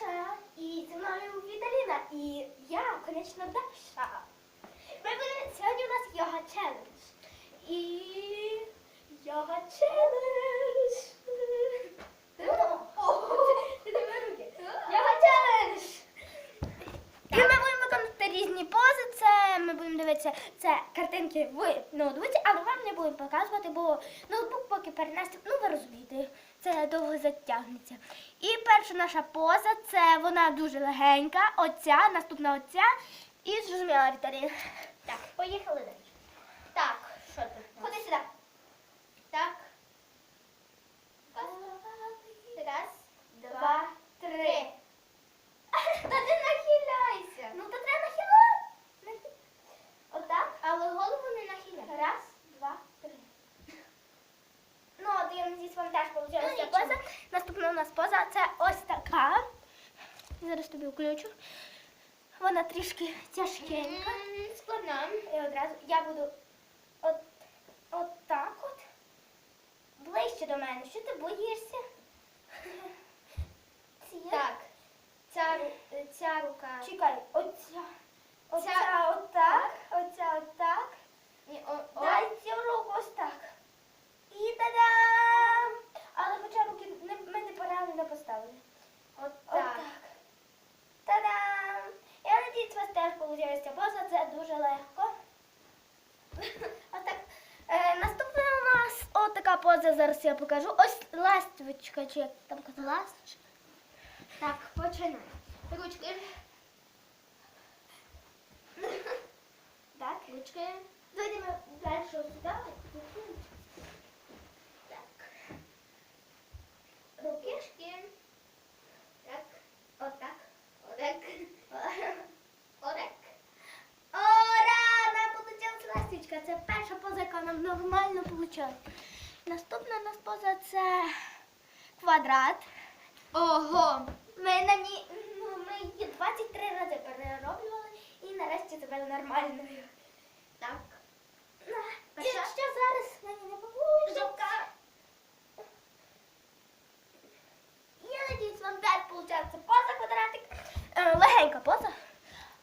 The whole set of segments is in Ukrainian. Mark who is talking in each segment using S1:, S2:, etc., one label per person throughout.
S1: Даша, і зі мною Віталіна, і я, конечно, Даша. Ми будемо, сьогодні у нас йога челендж. І йога челендж. Йога челендж. І ми будемо виконувати різні пози. Це ми будемо дивитися це картинки в ноутбуці, але вам не будемо показувати, бо ноутбук поки перенести, ну ви розумієте, це довго затягнеться. І перша наша поза це вона дуже легенька. Оця, наступна оця. І зрозуміла Віталіна.
S2: Так, поїхали далі. Так, що тут? у нас?
S1: Ходи сюди.
S2: Так. Раз,
S1: Два, три.
S2: три.
S1: Та ти нахиляйся. Ну то треба нахиляти. Отак.
S2: Але голову не нахиляй.
S1: Раз, два, три. Ну, от я надіюсь, вам теж
S2: Ну,
S1: вийшла поза. Наступна у нас поза це ось така. Зараз тобі включу. Вона трішки тяжкенька.
S2: Складна.
S1: І одразу я буду от, от так от. Ближче до мене. Що ти боїшся?
S2: Так. Ця, ця рука.
S1: Чекай, оця. Оця
S2: Ця-
S1: отак, оця отак.
S2: Ні, о, о.
S1: Дай цю руку ось так. І та-дам! Але хоча руки не, ми не правильно поставили.
S2: От
S1: От
S2: так.
S1: так. Та-дам! Я надіюсь, у вас теж вийде ця поза, це дуже легко. Отак. Е, наступна у нас отака поза, зараз я покажу. Ось ласточка, чи там?
S2: Ласточка. Так, починаємо. Ручки.
S1: Так.
S2: Ручки.
S1: Дойдемо далі сюди.
S2: Так.
S1: Руки.
S2: Ручки. Так. Отак. Отак. Отак.
S1: Ура! Нам получилась ласточка. Це перша поза, яка нам нормально вийшла. Наступна у нас поза це квадрат.
S2: Ого.
S1: Ми на ній ну, ми її 23 рази перероблювали і нарешті зробили нормальною.
S2: Так. Перша.
S1: Якщо зараз мені не.
S2: Рука.
S1: Я надіюсь, вам теж виходить поза квадратик. Е, легенька поза,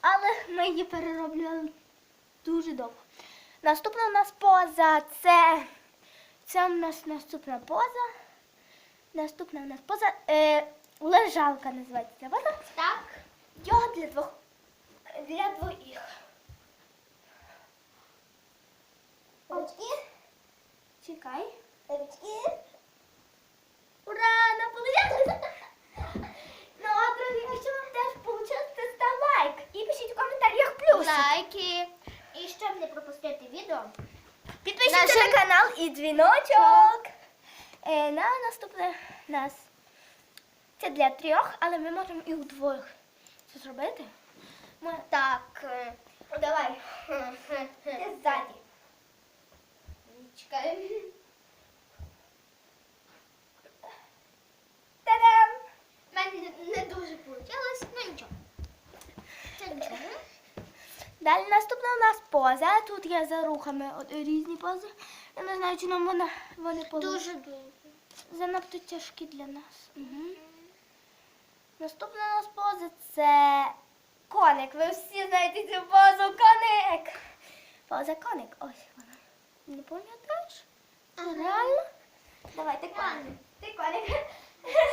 S1: але ми її перероблювали дуже довго. Наступна у нас поза це. Це у нас наступна поза. Наступна у нас поза. Е, лежалка називається ця поза.
S2: Так.
S1: Йога для двох. Для двоїх.
S2: Ручки.
S1: Чекай.
S2: Ручки.
S1: Ура! Нам получилось! Ну, а друзі, якщо вам теж вийшло, то став лайк. І пишіть в коментарях плюс.
S2: Лайки. І щоб не пропустити відео, Наше-
S1: на канал і дзвіночок. Е, на наступне нас. Це для трьох, але ми можемо і удвох це зробити. Ми...
S2: так. е,
S1: давай. Ти ззаді.
S2: Чекай.
S1: Та-дам!
S2: У мене не- не дуже вийшло, ну нічого. Це нічого.
S1: Далі наступна у нас поза. Тут є за рухами от, різні пози. Я не знаю, чи нам вона, вони пози.
S2: Дуже дуже.
S1: занадто тяжкі для нас. Угу. Наступна у нас поза це коник. Ви всі знаєте цю позу коник. Поза коник. Ось вона. Не пам'ятаєш?
S2: Ага.
S1: Реально? Давай, ти коник. Ти коник.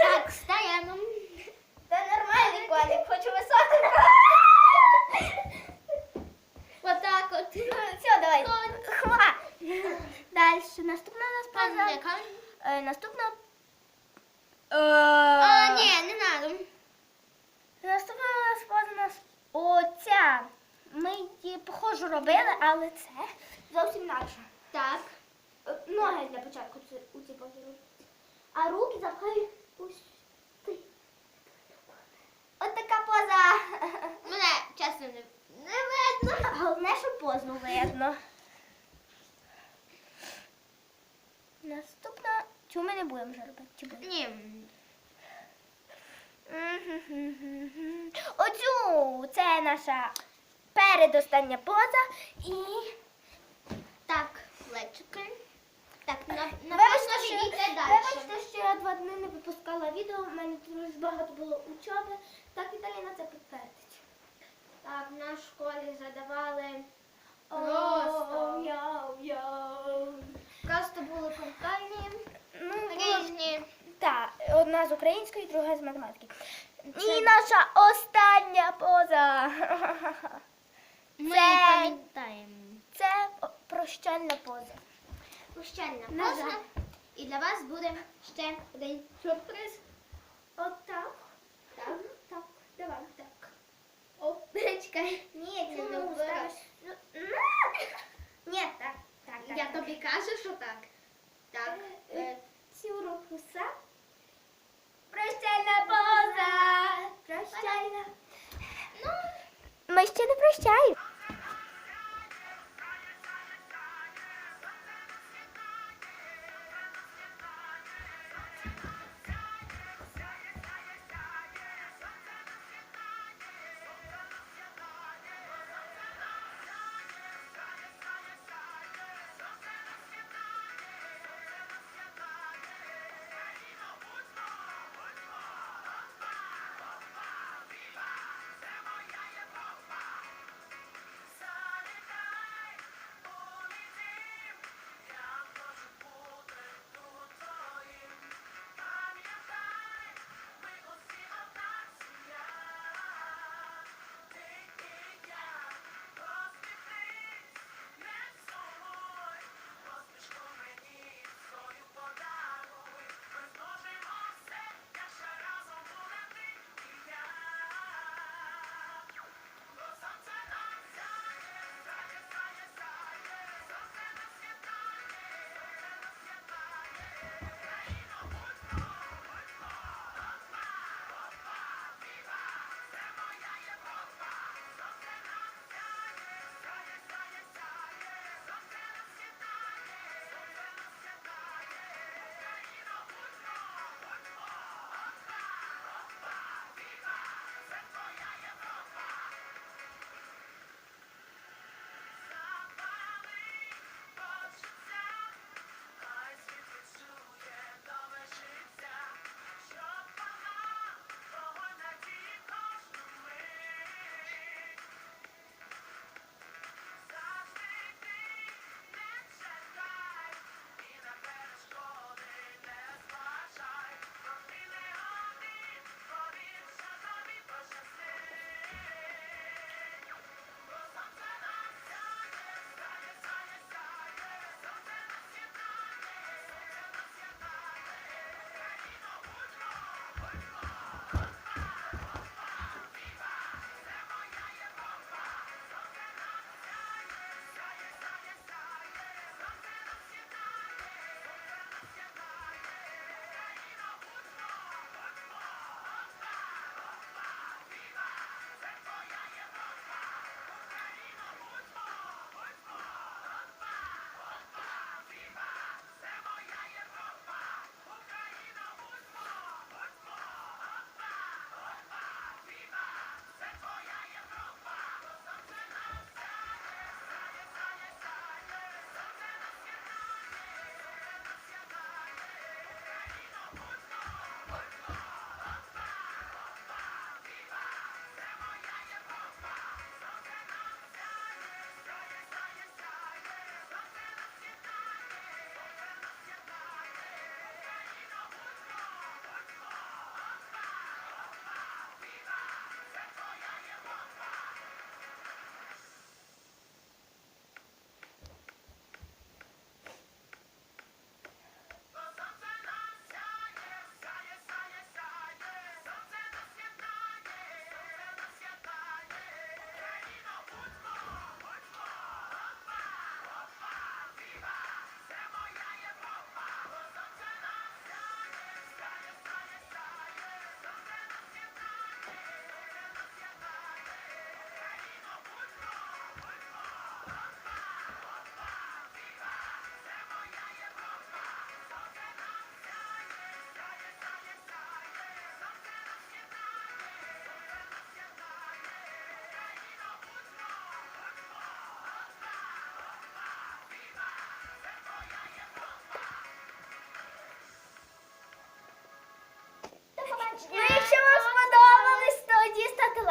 S2: Так, стаємо.
S1: Це нормальний коник, хочу високий.
S2: От.
S1: Все, давай. Хва. Далі. Наступна у нас поза. Е, наступна.
S2: А, ні, не треба.
S1: Наступна у нас поза у нас оця. Ми її похожу робили, але це зовсім інакше.
S2: Так.
S1: Е, Ноги для початку у цій позі. А руки запхай ось ти. От така поза.
S2: Мене чесно не, не видно.
S1: Головне, що позу видно. Наступна. Цю ми не будемо вже робити. Чи будемо?
S2: Ні.
S1: Оцю це наша передостання поза і
S2: Так, плечики. Так, на,
S1: що,
S2: далі.
S1: вибачте, що я два дні не випускала відео, у мене дуже багато було учоби. Так Віталіна це підтвердить.
S2: Так, в нас в школі задавали
S1: просто
S2: були контрольні
S1: Ну, було-
S2: різні.
S1: Так, одна з української, друга з математики. І наша остання поза.
S2: Ми
S1: Це-
S2: пам'ятаємо.
S1: Це прощальна поза.
S2: Прощальна
S1: На
S2: поза. І для вас буде ще один сюрприз.
S1: От так.
S2: Так.
S1: Так, давай так.
S2: О, чекай.
S1: Ні,
S2: це не
S1: не. Ні, так, так, так.
S2: Я тобі кажу, що так. Так. е,
S1: Цю руку са. Прощальна поза. Прощальна.
S2: Ну,
S1: Ми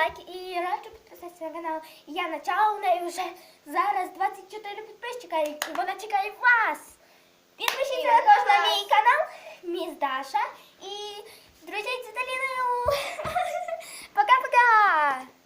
S1: лайк і раджу підписатися на канал. Я начала у неї вже зараз 24 підписчика, і вона чекає вас. Підпишіться також на мій канал, міс Даша. І друзі з Італіною. Пока-пока!